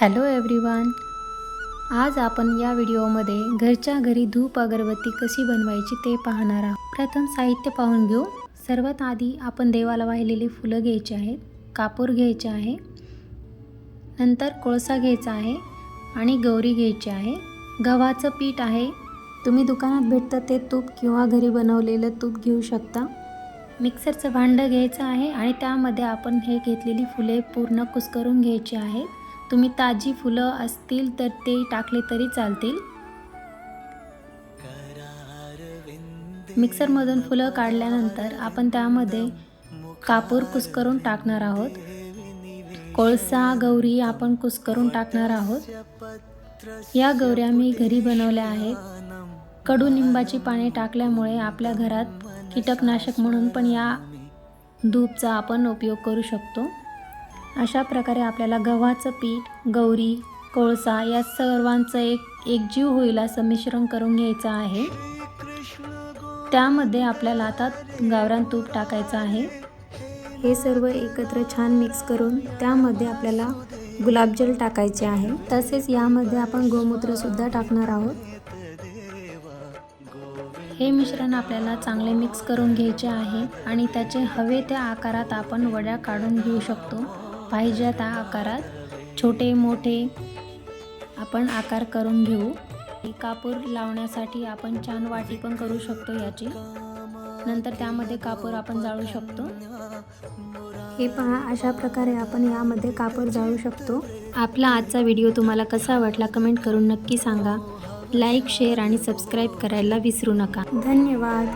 Hello everyone. आज आपण या व्हिडिओमध्ये घरच्या घरी धूप अगरबत्ती कशी बनवायची ते पाहणार आहोत. प्रथम साहित्य पाहून घेऊ. सर्वात आधी आपण देवाला वाहिलेली फुलं घ्यायची आहेत कापूर घ्यायचे आहे नंतर कोळसा घ्यायचा आहे आणि गौरी घ्यायची आहे. गव्हाचं पीठ आहे. तुम्ही दुकानात भेटतं ते तूप किंवा घरी बनवलेलं तूप घेऊ शकता. मिक्सरचं भांडं घ्यायचं आहे आणि त्यामध्ये आपण हे घेतलेली फुले पूर्ण कुस्करून घ्यायची आहेत. तुम्ही ताजी फुलं असतील तर ते टाकले तरी चालतील. मिक्सरमधून फुलं काढल्यानंतर आपण त्यामध्ये कापूर कुस्करून टाकणार आहोत. कोळसा गौरी आपण कुस्करून टाकणार आहोत. या गौऱ्या मी घरी बनवल्या आहेत. कडुनिंबाची पाने टाकल्यामुळे आपल्या घरात कीटकनाशक म्हणून पण या धूपचा आपण उपयोग करू शकतो. अशा प्रकारे आपल्याला गव्हाचं पीठ गौरी कोळसा या सर्वांचं एक एकजीव होईल असं मिश्रण करून घ्यायचं आहे. त्यामध्ये आपल्याला आता गावरान तूप टाकायचं आहे. हे सर्व एकत्र छान मिक्स करून त्यामध्ये आपल्याला गुलाबजल टाकायचे आहे. तसेच यामध्ये आपण गोमूत्रसुद्धा टाकणार आहोत. हे मिश्रण आपल्याला चांगले मिक्स करून घ्यायचे आहे आणि त्याचे हवे त्या आकारात आपण वड्या काढून घेऊ शकतो. पाहिजे त्या आकारात. छोटे मोठे आपण आकार करून घेऊ. कापूर लावण्यासाठी आपण छान वाटी पण करू शकतो याची. नंतर त्यामध्ये कापूर आपण जाळू शकतो. हे पहा अशा प्रकारे आपण यामध्ये कापूर जाळू शकतो. आपला आजचा व्हिडिओ तुम्हाला कसा वाटला कमेंट करून नक्की सांगा. लाईक शेअर आणि सबस्क्राईब करायला विसरू नका. धन्यवाद.